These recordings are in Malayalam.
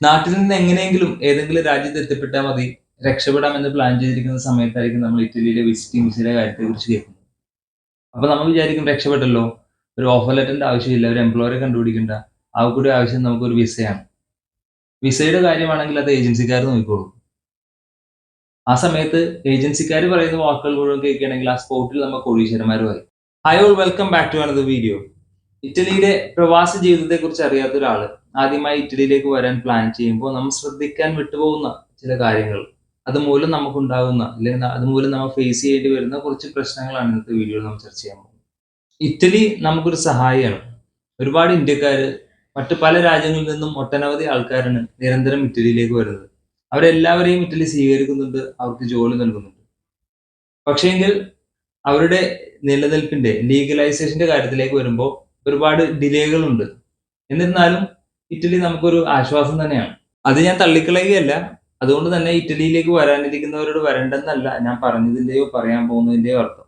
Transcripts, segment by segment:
നാട്ടിൽ നിന്ന് എങ്ങനെയെങ്കിലും ഏതെങ്കിലും രാജ്യത്ത് എത്തിപ്പെട്ടാൽ മതി രക്ഷപ്പെടാം എന്ന് പ്ലാൻ ചെയ്തിരിക്കുന്ന സമയത്തായിരിക്കും നമ്മൾ ഇറ്റലിയിലെ വിസിറ്റിംഗ് വിസയുടെ കാര്യത്തെ കുറിച്ച് കേൾക്കുന്നത്. അപ്പൊ നമ്മൾ വിചാരിക്കും രക്ഷപ്പെട്ടല്ലോ ഒരു ഓഫർ ലെറ്ററിന്റെ ആവശ്യമില്ല ഒരു എംപ്ലോയറെ കണ്ടുപിടിക്കണ്ട ആ കൂടി ആവശ്യം നമുക്ക് ഒരു വിസയാണ് വിസയുടെ കാര്യമാണെങ്കിൽ അത് ഏജൻസിക്കാർ നോക്കിക്കോളും. ആ സമയത്ത് ഏജൻസിക്കാർ പറയുന്ന വാക്കുകൾ മുഴുവൻ കേൾക്കുകയാണെങ്കിൽ ആ സ്പോട്ടിൽ നമ്മൾ കോടീശ്വരന്മാരുമായി. Hi all welcome back to another video ഇറ്റലിയിലെ പ്രവാസ ജീവിതത്തെ കുറിച്ച് അറിയാത്ത ഒരാൾ ആദ്യമായി ഇറ്റലിയിലേക്ക് വരാൻ പ്ലാൻ ചെയ്യുമ്പോൾ നമ്മൾ ശ്രദ്ധിക്കാൻ വിട്ടുപോകുന്ന ചില കാര്യങ്ങൾ. അതുമൂലം നമുക്കുണ്ടാകുന്ന അല്ലെങ്കിൽ അതുമൂലം നമ്മൾ ഫേസ് ചെയ്യേണ്ടി വരുന്ന കുറച്ച് പ്രശ്നങ്ങളാണ് ഇന്നത്തെ വീഡിയോയിൽ നമ്മൾ ചർച്ച ചെയ്യാൻ പോകുന്നത്. ഇറ്റലി നമുക്കൊരു സഹായിയാണ്. ഒരുപാട് ഇന്ത്യക്കാർ മറ്റ് പല രാജ്യങ്ങളിൽ നിന്നും ഒട്ടനവധി ആൾക്കാരാണ് നിരന്തരം ഇറ്റലിയിലേക്ക് വരുന്നത്. അവരെല്ലാവരെയും ഇറ്റലി സ്വീകരിക്കുന്നുണ്ട് അവർക്ക് ജോലി നൽകുന്നുണ്ട്. പക്ഷേങ്കിൽ അവരുടെ നിലനിൽപ്പിന്റെ ലീഗലൈസേഷന്റെ കാര്യത്തിലേക്ക് വരുമ്പോൾ ഒരുപാട് ഡിലേകളുണ്ട് എന്നിരുന്നാലും ഇറ്റലി നമുക്കൊരു ആശ്വാസം തന്നെയാണ്. അത് ഞാൻ തള്ളിക്കളയുകയല്ല. അതുകൊണ്ട് തന്നെ ഇറ്റലിയിലേക്ക് വരാനിരിക്കുന്നവരോട് വരണ്ടെന്നല്ല ഞാൻ പറഞ്ഞതിന്റെയോ പറയാൻ പോകുന്നതിന്റെയോ അർത്ഥം.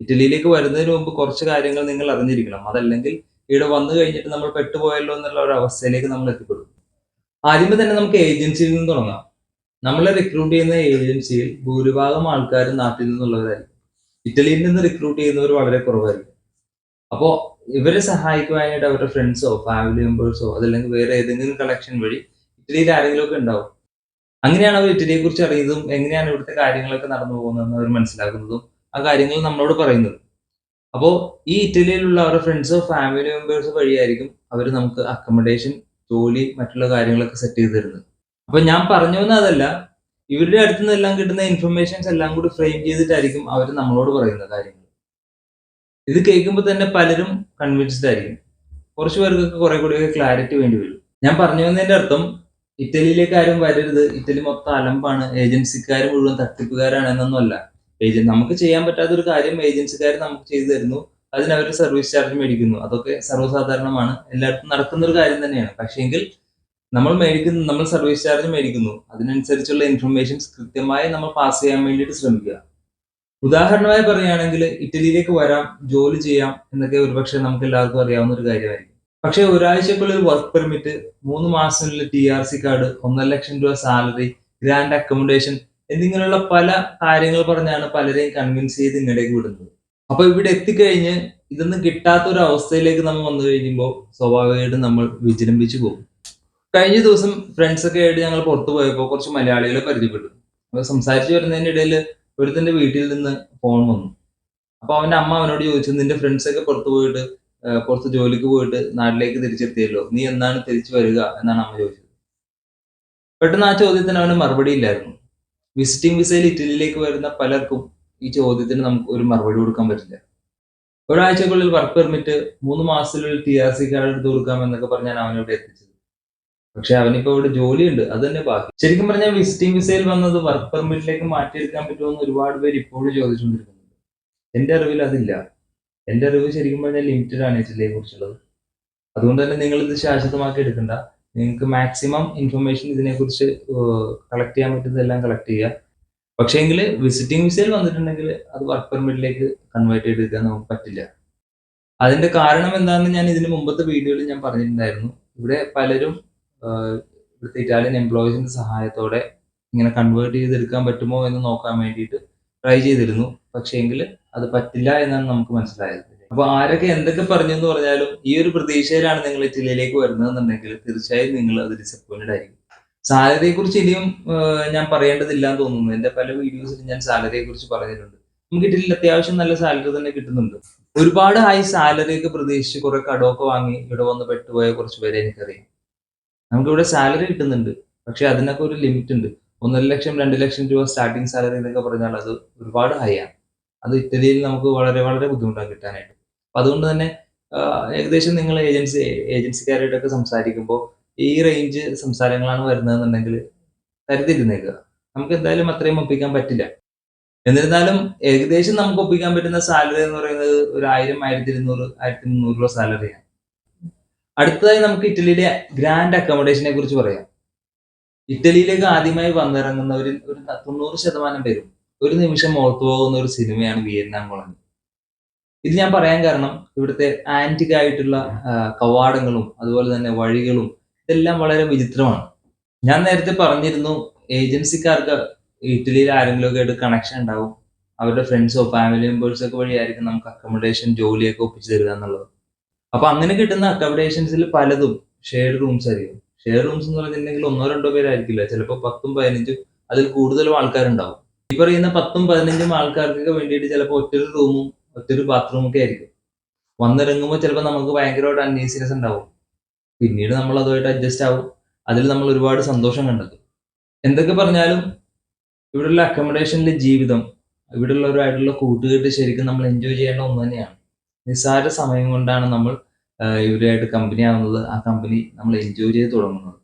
ഇറ്റലിയിലേക്ക് വരുന്നതിന് മുമ്പ് കുറച്ച് കാര്യങ്ങൾ നിങ്ങൾ അറിഞ്ഞിരിക്കണം. അതല്ലെങ്കിൽ ഇവിടെ വന്നു കഴിഞ്ഞിട്ട് നമ്മൾ പെട്ടുപോയല്ലോ എന്നുള്ള ഒരു അവസ്ഥയിലേക്ക് നമ്മൾ എത്തിപ്പെടും. ആദ്യമേ തന്നെ നമുക്ക് ഏജൻസിയിൽ നിന്ന് തുടങ്ങാം. നമ്മളെ റിക്രൂട്ട് ചെയ്യുന്ന ഏജൻസിയിൽ ഭൂരിഭാഗം ആൾക്കാരും നാട്ടിൽ നിന്നുള്ളവരായിരിക്കും. ഇറ്റലിയിൽ നിന്ന് റിക്രൂട്ട് ചെയ്യുന്നവർ വളരെ കുറവായിരിക്കും. അപ്പോൾ ഇവരെ സഹായിക്കുവാനായിട്ട് അവരുടെ ഫ്രണ്ട്സോ ഫാമിലി മെമ്പേഴ്സോ അതല്ലെങ്കിൽ വേറെ ഏതെങ്കിലും കളക്ഷൻ വഴി ഇറ്റലിയിൽ ആരെങ്കിലും ഒക്കെ ഉണ്ടാവും. അങ്ങനെയാണ് അവർ ഇറ്റലിയെ കുറിച്ച് അറിയുന്നതും എങ്ങനെയാണ് ഇവിടുത്തെ കാര്യങ്ങളൊക്കെ നടന്നു പോകുന്നതെന്ന് അവർ മനസ്സിലാക്കുന്നതും ആ കാര്യങ്ങൾ നമ്മളോട് പറയുന്നത്. അപ്പോൾ ഈ ഇറ്റലിയിലുള്ള അവരുടെ ഫ്രണ്ട്സോ ഫാമിലി മെമ്പേഴ്സോ വഴിയായിരിക്കും അവർ നമുക്ക് അക്കോമഡേഷൻ ജോലി മറ്റുള്ള കാര്യങ്ങളൊക്കെ സെറ്റ് ചെയ്ത് തരുന്നത്. അപ്പൊ ഞാൻ പറഞ്ഞു വന്ന അതല്ല ഇവരുടെ അടുത്ത് നിന്നെല്ലാം കിട്ടുന്ന ഇൻഫർമേഷൻസ് എല്ലാം കൂടി ഫ്രെയിം ചെയ്തിട്ടായിരിക്കും അവർ നമ്മളോട് പറയുന്ന കാര്യങ്ങൾ. ഇത് കേൾക്കുമ്പോൾ തന്നെ പലരും കൺവിൻസ്ഡ് ആയിരിക്കും. കുറച്ച് പേർക്കൊക്കെ കുറെ കൂടി ക്ലാരിറ്റി വേണ്ടി വരും. ഞാൻ പറഞ്ഞു വന്നതിന്റെ അർത്ഥം ഇറ്റലിയിലേക്ക് ആരും വരരുത്. ഇറ്റലി മൊത്തം അലമ്പാണ്. ഏജൻസിക്കാർ മുഴുവൻ തട്ടിപ്പുകാരാണ് എന്നൊന്നുമല്ല ഏജൻ നമുക്ക് ചെയ്യാൻ പറ്റാത്ത ഒരു കാര്യം ഏജൻസിക്കാർ നമുക്ക് ചെയ്തു തരുന്നു. അതിന് അവർ സർവീസ് ചാർജ് മേടിക്കുന്നു. അതൊക്കെ സർവസാധാരണമാണ്. എല്ലായിടത്തും നടക്കുന്ന ഒരു കാര്യം തന്നെയാണ്. പക്ഷേങ്കിൽ നമ്മൾ മേടിക്കുന്നു നമ്മൾ സർവീസ് ചാർജ് മേടിക്കുന്നു. അതിനനുസരിച്ചുള്ള ഇൻഫർമേഷൻസ് കൃത്യമായി നമ്മൾ പാസ് ചെയ്യാൻ വേണ്ടിയിട്ട് ശ്രമിക്കുക. ഉദാഹരണമായി പറയുകയാണെങ്കിൽ ഇറ്റലിയിലേക്ക് വരാം ജോലി ചെയ്യാം എന്നൊക്കെ ഒരുപക്ഷെ നമുക്ക് എല്ലാവർക്കും അറിയാവുന്ന ഒരു കാര്യമായിരിക്കും. പക്ഷെ ഒരാഴ്ചക്കുള്ളിൽ വർക്ക് പെർമിറ്റ് മൂന്ന് മാസത്തിനുള്ളിൽ ടി ആർ സി കാർഡ് ഒന്നര ലക്ഷം രൂപ സാലറി ഗ്രാൻഡ് അക്കോമഡേഷൻ എന്നിങ്ങനെയുള്ള പല കാര്യങ്ങൾ പറഞ്ഞാണ് പലരെയും കൺവിൻസ് ചെയ്ത് ഇങ്ങടേക്ക് വിടുന്നത്. അപ്പൊ ഇവിടെ എത്തിക്കഴിഞ്ഞ് ഇതൊന്നും കിട്ടാത്ത ഒരു അവസ്ഥയിലേക്ക് നമ്മൾ വന്നു കഴിയുമ്പോൾ സ്വാഭാവികമായിട്ടും നമ്മൾ വിജൃംഭിച്ചു പോകും. കഴിഞ്ഞ ദിവസം ഫ്രണ്ട്സ് ഒക്കെ ആയിട്ട് ഞങ്ങൾ പുറത്തു പോയപ്പോൾ കുറച്ച് മലയാളികളെ പരിചയപ്പെട്ടു. അപ്പൊ സംസാരിച്ചു വരുന്നതിനിടയിൽ ഒരുത്തന്റെ വീട്ടിൽ നിന്ന് ഫോൺ വന്നു. അപ്പൊ അവന്റെ അമ്മ അവനോട് ചോദിച്ചു നിന്റെ ഫ്രണ്ട്സ് ഒക്കെ പുറത്തു പോയിട്ട് പുറത്ത് ജോലിക്ക് പോയിട്ട് നാട്ടിലേക്ക് തിരിച്ചെത്തിയല്ലോ. നീ എന്നാണ് തിരിച്ചു വരിക? എന്നാണ് അമ്മ ചോദിച്ചത്. പെട്ടെന്ന് ആ ചോദ്യത്തിന് അവന് മറുപടി ഇല്ലായിരുന്നു. വിസിറ്റിംഗ് വിസയിൽ ഇറ്റലിയിലേക്ക് വരുന്ന പലർക്കും ഈ ചോദ്യത്തിന് നമുക്ക് ഒരു മറുപടി കൊടുക്കാൻ പറ്റില്ല. ഒരാഴ്ചക്കുള്ളിൽ വർക്ക് പെർമിറ്റ് മൂന്ന് മാസത്തിലുള്ള ടി ആർ സി കാർഡ് എടുത്ത് കൊടുക്കാം എന്നൊക്കെ പറഞ്ഞാണ് അവനിവിടെ എത്തിച്ചത്. പക്ഷെ അവനിപ്പോ ഇവിടെ ജോലിയുണ്ട് അത് തന്നെ ബാക്കി. ശരിക്കും പറഞ്ഞാൽ വിസിറ്റിംഗ് വിസയിൽ വന്നത് വർക്ക് പെർമിറ്റിലേക്ക് മാറ്റിയെടുക്കാൻ പറ്റുമെന്ന് ഒരുപാട് പേര് ഇപ്പോഴും ചോദിച്ചുകൊണ്ടിരിക്കുന്നുണ്ട്. എന്റെ അറിവിൽ അതില്ല. എന്റെ അറിവ് ശരിക്കും പറഞ്ഞാൽ ലിമിറ്റഡ് ആണ് ഇറ്റലിയെ കുറിച്ചുള്ളത്. അതുകൊണ്ട് തന്നെ നിങ്ങൾ ഇത് ശാശ്വതമാക്കി എടുക്കണ്ട. നിങ്ങൾക്ക് മാക്സിമം ഇൻഫർമേഷൻ ഇതിനെക്കുറിച്ച് കളക്ട് ചെയ്യാൻ പറ്റുന്നതെല്ലാം കളക്ട് ചെയ്യുക. പക്ഷേങ്കിൽ വിസിറ്റിംഗ് വിസയിൽ വന്നിട്ടുണ്ടെങ്കിൽ അത് വർക്ക് പെർമിറ്റിലേക്ക് കൺവേർട്ട് ചെയ്തെടുക്കാൻ നമുക്ക് പറ്റില്ല. അതിന്റെ കാരണം എന്താണെന്ന് ഞാൻ ഇതിന് മുമ്പത്തെ വീഡിയോയിൽ ഞാൻ പറഞ്ഞിട്ടുണ്ടായിരുന്നു. ഇവിടെ പലരും ഇറ്റാലിയൻ എംപ്ലോയീസിന്റെ സഹായത്തോടെ ഇങ്ങനെ കൺവേർട്ട് ചെയ്തെടുക്കാൻ പറ്റുമോ എന്ന് നോക്കാൻ വേണ്ടിയിട്ട് ട്രൈ ചെയ്തിരുന്നു. പക്ഷേങ്കിൽ അത് പറ്റില്ല എന്നാണ് നമുക്ക് മനസ്സിലായത്. അപ്പൊ ആരൊക്കെ എന്തൊക്കെ പറഞ്ഞു എന്ന് പറഞ്ഞാലും ഈ ഒരു പ്രതീക്ഷയിലാണ് നിങ്ങൾ ഇറ്റലിയിലേക്ക് വരുന്നതെന്നുണ്ടെങ്കിൽ തീർച്ചയായും നിങ്ങൾ അത് ഡിസപ്പോയിന്റഡ് ആയിരിക്കും. സാലറിയെ കുറിച്ച് ഇനിയും ഞാൻ പറയേണ്ടതില്ല എന്ന് തോന്നുന്നു. എന്റെ പല വീഡിയോസിലും ഞാൻ സാലറിയെ കുറിച്ച് പറഞ്ഞിട്ടുണ്ട്. നമുക്ക് ഇറ്റലിയിൽ അത്യാവശ്യം നല്ല സാലറി തന്നെ കിട്ടുന്നുണ്ട്. ഒരുപാട് ഹൈ സാലറി ഒക്കെ പ്രതീക്ഷിച്ച് കുറെ കടമൊക്കെ വാങ്ങി ഇവിടെ വന്ന് പെട്ടുപോയ കുറച്ച് പേരെ എനിക്കറിയാം. നമുക്ക് ഇവിടെ സാലറി കിട്ടുന്നുണ്ട്. പക്ഷെ അതിനൊക്കെ ഒരു ലിമിറ്റ് ഉണ്ട്. ഒന്നര ലക്ഷം രണ്ട് ലക്ഷം രൂപ സ്റ്റാർട്ടിങ് സാലറി എന്നൊക്കെ പറഞ്ഞാൽ അത് ഒരുപാട് ഹൈ ആണ്. അത് ഇറ്റലിയിൽ നമുക്ക് വളരെ വളരെ ബുദ്ധിമുട്ടാണ് കിട്ടാനായിട്ട്. അപ്പൊ അതുകൊണ്ട് തന്നെ ഏകദേശം നിങ്ങൾ ഏജൻസി ഏജൻസിക്കാരായിട്ടൊക്കെ സംസാരിക്കുമ്പോൾ ഈ റേഞ്ച് സംസാരങ്ങളാണ് വരുന്നതെന്നുണ്ടെങ്കിൽ കരുതിരുന്നേക്കുക നമുക്ക് എന്തായാലും അത്രയും ഒപ്പിക്കാൻ പറ്റില്ല. എന്നിരുന്നാലും ഏകദേശം നമുക്ക് ഒപ്പിക്കാൻ പറ്റുന്ന സാലറി എന്ന് പറയുന്നത് ഒരു ആയിരം ആയിരത്തി ഇരുന്നൂറ് ആയിരത്തി മുന്നൂറ് രൂപ സാലറിയാണ് അടുത്തതായി നമുക്ക് ഇറ്റലിയിലെ ഗ്രാൻഡ് അക്കോമഡേഷനെ കുറിച്ച് പറയാം. ഇറ്റലിയിലേക്ക് ആദ്യമായി വന്നിറങ്ങുന്നവരിൽ ഒരു തൊണ്ണൂറ് ശതമാനം പേരും ഒരു നിമിഷം ഓർത്തു പോകുന്ന ഒരു സിനിമയാണ് വിയറ്റ്നാം കോളനി. ഇത് ഞാൻ പറയാൻ കാരണം ഇവിടുത്തെ ആന്റിക് ആയിട്ടുള്ള കവാടങ്ങളും അതുപോലെ തന്നെ വഴികളും ഇതെല്ലാം വളരെ വിചിത്രമാണ്. ഞാൻ നേരത്തെ പറഞ്ഞിരുന്നു ഏജൻസിക്കാർക്ക് ഇറ്റലിയിൽ ആരെങ്കിലും ഒക്കെ ആയിട്ട് കണക്ഷൻ ഉണ്ടാവും. അവരുടെ ഫ്രണ്ട്സോ ഫാമിലി മെമ്പേഴ്സോ ഒക്കെ വഴിയായിരിക്കും നമുക്ക് അക്കോമഡേഷൻ ജോലിയൊക്കെ ഒപ്പിച്ചു തരിക എന്നുള്ളത്. അപ്പൊ അങ്ങനെ കിട്ടുന്ന അക്കോമഡേഷൻസിൽ പലതും ഷെയർഡ് റൂംസ് ആയിരിക്കും. ഷെയർ റൂംസ് എന്ന് പറഞ്ഞിട്ടുണ്ടെങ്കിൽ ഒന്നോ രണ്ടോ പേരായിരിക്കില്ല. ചിലപ്പോൾ പത്തും പതിനഞ്ചും അതിൽ കൂടുതലും ആൾക്കാരുണ്ടാവും. ഈ പറയുന്ന പത്തും പതിനഞ്ചും ആൾക്കാർക്കൊക്കെ വേണ്ടിയിട്ട് ചിലപ്പോൾ ഒറ്റൊരു റൂമും ഒറ്റൊരു ബാത്റൂമും ഒക്കെ ആയിരിക്കും. വന്നിറങ്ങുമ്പോൾ ചിലപ്പോൾ നമുക്ക് ഭയങ്കരമായിട്ട് അൺഈസിനെസ് ഉണ്ടാവും. പിന്നീട് നമ്മൾ അതുമായിട്ട് അഡ്ജസ്റ്റ് ആവും. അതിൽ നമ്മൾ ഒരുപാട് സന്തോഷം കണ്ടെത്തും. എന്തൊക്കെ പറഞ്ഞാലും ഇവിടെയുള്ള അക്കോമഡേഷനിലെ ജീവിതം ഇവിടെയുള്ളവരുമായിട്ടുള്ള കൂട്ടുകെട്ട് ശരിക്കും നമ്മൾ എൻജോയ് ചെയ്യേണ്ട ഒന്ന് തന്നെയാണ്. നിസ്സാര സമയം കൊണ്ടാണ് നമ്മൾ ഇവരുമായിട്ട് കമ്പനി ആവുന്നത് ആ കമ്പനി നമ്മൾ എൻജോയ് ചെയ്ത് തുടങ്ങുന്നത്.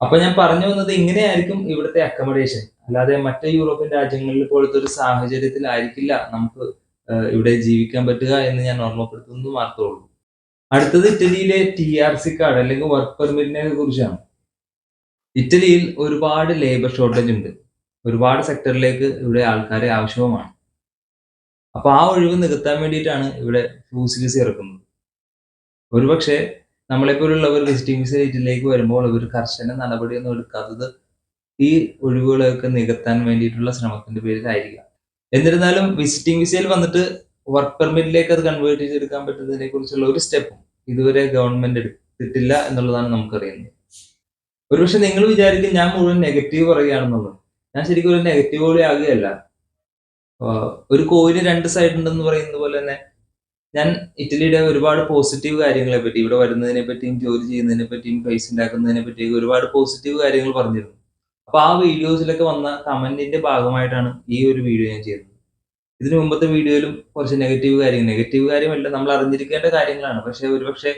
അപ്പൊ ഞാൻ പറഞ്ഞു വന്നത് ഇങ്ങനെയായിരിക്കും ഇവിടുത്തെ അക്കോമഡേഷൻ അല്ലാതെ മറ്റ് യൂറോപ്യൻ രാജ്യങ്ങളിൽ പോലത്തെ ഒരു സാഹചര്യത്തിലായിരിക്കില്ല നമുക്ക് ഇവിടെ ജീവിക്കാൻ പറ്റുക എന്ന് ഞാൻ ഓർമ്മപ്പെടുത്തുന്നത് മാത്രമേ ഉള്ളൂ. അടുത്തത് ഇറ്റലിയിലെ ടി ആർ സി കാർഡ് അല്ലെങ്കിൽ വർക്ക് പെർമിറ്റിനെ കുറിച്ചാണ്. ഇറ്റലിയിൽ ഒരുപാട് ലേബർ ഷോർട്ടേജ് ഉണ്ട്. ഒരുപാട് സെക്ടറിലേക്ക് ഇവിടെ ആൾക്കാരെ ആവശ്യവുമാണ്. അപ്പൊ ആ ഒഴിവ് നികത്താൻ വേണ്ടിയിട്ടാണ് ഇവിടെ ഫ്ലൂസിലിസ് ഇറക്കുന്നത്. ഒരുപക്ഷെ നമ്മളെപ്പോലുള്ളവർ വിസിറ്റിംഗ് വിസ ഇതിലേക്ക് വരുമ്പോൾ അവർ കർശന നടപടിയൊന്നും എടുക്കാത്തത് ഈ ഒഴിവുകളൊക്കെ നികത്താൻ വേണ്ടിയിട്ടുള്ള ശ്രമത്തിന്റെ പേരിലായിരിക്കാം. എന്നിരുന്നാലും വിസിറ്റിംഗ് വിസയിൽ വന്നിട്ട് വർക്ക് പെർമിറ്റിലേക്ക് അത് കൺവേർട്ട് ചെയ്തെടുക്കാൻ പറ്റുന്നതിനെ കുറിച്ചുള്ള ഒരു സ്റ്റെപ്പും ഇതുവരെ ഗവൺമെന്റ് എടുത്തിട്ടില്ല എന്നുള്ളതാണ് നമുക്കറിയുന്നത്. ഒരുപക്ഷെ നിങ്ങൾ വിചാരിക്കും ഞാൻ മുഴുവൻ നെഗറ്റീവ് പറയുകയാണെന്നുള്ളത്. ഞാൻ ശരിക്കും ഒരു നെഗറ്റീവ് പോലെ ആകുകയല്ല ഒരു കോയിന് രണ്ട് സൈഡ് ഉണ്ടെന്ന് പറയുന്നത് പോലെ തന്നെ ഞാൻ ഇറ്റലിയുടെ ഒരുപാട് പോസിറ്റീവ് കാര്യങ്ങളെ പറ്റി ഇവിടെ വരുന്നതിനെ പറ്റിയും ജോലി ചെയ്യുന്നതിനെ പറ്റിയും പൈസ ഉണ്ടാക്കുന്നതിനെ പറ്റിയും ഒരുപാട് പോസിറ്റീവ് കാര്യങ്ങൾ പറഞ്ഞിരുന്നു. അപ്പൊ ആ വീഡിയോസിലൊക്കെ വന്ന കമന്റിന്റെ ഭാഗമായിട്ടാണ് ഈ ഒരു വീഡിയോ ഞാൻ ചെയ്തത്. ഇതിനു മുമ്പത്തെ വീഡിയോയിലും കുറച്ച് നെഗറ്റീവ് കാര്യങ്ങൾ നെഗറ്റീവ് കാര്യമല്ല നമ്മൾ അറിഞ്ഞിരിക്കേണ്ട കാര്യങ്ങളാണ്. പക്ഷെ ഒരുപക്ഷെ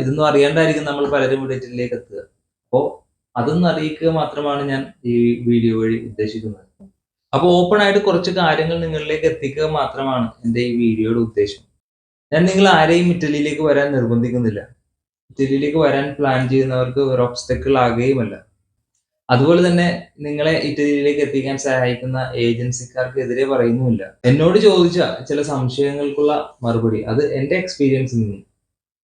ഇതൊന്നും അറിയാണ്ടായിരിക്കും നമ്മൾ പലരും ഇവിടെ ഇറ്റലിയിലേക്ക് എത്തുക. അപ്പോ അതൊന്നും അറിയിക്കുക മാത്രമാണ് ഞാൻ ഈ വീഡിയോ വഴി ഉദ്ദേശിക്കുന്നത്. അപ്പോൾ ഓപ്പൺ ആയിട്ട് കുറച്ച് കാര്യങ്ങൾ നിങ്ങളിലേക്ക് എത്തിക്കുക മാത്രമാണ് എന്റെ ഈ വീഡിയോയുടെ ഉദ്ദേശം. ഞാൻ നിങ്ങൾ ആരെയും ഇറ്റലിയിലേക്ക് വരാൻ നിർബന്ധിക്കുന്നില്ല. ഇറ്റലിയിലേക്ക് വരാൻ പ്ലാൻ ചെയ്യുന്നവർക്ക് ഒരു ഒബ്സ്റ്റക്കിൾ ആകുകയുമല്ല. അതുപോലെ തന്നെ നിങ്ങളെ ഇറ്റലിയിലേക്ക് എത്തിക്കാൻ സഹായിക്കുന്ന ഏജൻസിക്കാർക്കെതിരെ പറയുന്നുമില്ല. എന്നോട് ചോദിച്ച ചില സംശയങ്ങൾക്കുള്ള മറുപടി അത് എന്റെ എക്സ്പീരിയൻസിൽ നിന്നും.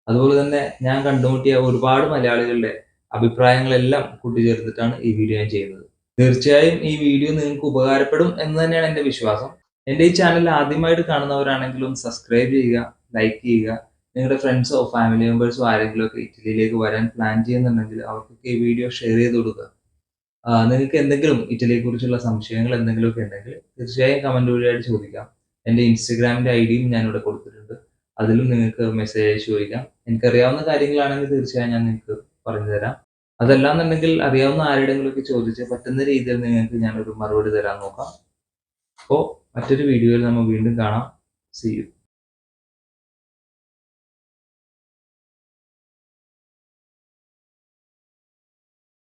അതുപോലെ തന്നെ ഞാൻ കണ്ടുമുട്ടിയ ഒരുപാട് മലയാളികളുടെ അഭിപ്രായങ്ങളെല്ലാം കൂട്ടിച്ചേർത്തിട്ടാണ് ഈ വീഡിയോ ഞാൻ ചെയ്യുന്നത്. തീർച്ചയായും ഈ വീഡിയോ നിങ്ങൾക്ക് ഉപകാരപ്പെടും എന്ന് തന്നെയാണ് എന്റെ വിശ്വാസം. എന്റെ ഈ ചാനൽ ആദ്യമായിട്ട് കാണുന്നവരാണെങ്കിലും സബ്സ്ക്രൈബ് ചെയ്യുക ലൈക്ക് ചെയ്യുക. നിങ്ങളുടെ ഫ്രണ്ട്സോ ഫാമിലി മെമ്പേഴ്സോ ആരെങ്കിലും ഒക്കെ ഇറ്റലിയിലേക്ക് വരാൻ പ്ലാൻ ചെയ്യുന്നുണ്ടെങ്കിൽ അവർക്കൊക്കെ ഈ വീഡിയോ ഷെയർ ചെയ്ത് കൊടുക്കുക. നിങ്ങൾക്ക് എന്തെങ്കിലും ഇറ്റലിയെ കുറിച്ചുള്ള സംശയങ്ങൾ എന്തെങ്കിലുമൊക്കെ ഉണ്ടെങ്കിൽ തീർച്ചയായും കമന്റ് വഴിയായിട്ട് ചോദിക്കാം. എന്റെ ഇൻസ്റ്റഗ്രാമിന്റെ ഐ ഡിയും ഞാനിവിടെ കൊടുത്തിട്ടുണ്ട്. അതിലും നിങ്ങൾക്ക് മെസ്സേജ് അയച്ച് ചോദിക്കാം. എനിക്കറിയാവുന്ന കാര്യങ്ങളാണെങ്കിൽ തീർച്ചയായും ഞാൻ നിങ്ങൾക്ക് പറഞ്ഞു തരാം അതല്ലാന്നുണ്ടെങ്കിൽ അറിയാവുന്ന ആരുടെങ്കിലും ഒക്കെ ചോദിച്ച് പറ്റുന്ന രീതിയിൽ നിങ്ങൾക്ക് ഞാനൊരു മറുപടി തരാൻ നോക്കാം. അപ്പോൾ മറ്റൊരു വീഡിയോയിൽ നമ്മൾ വീണ്ടും കാണാം. C U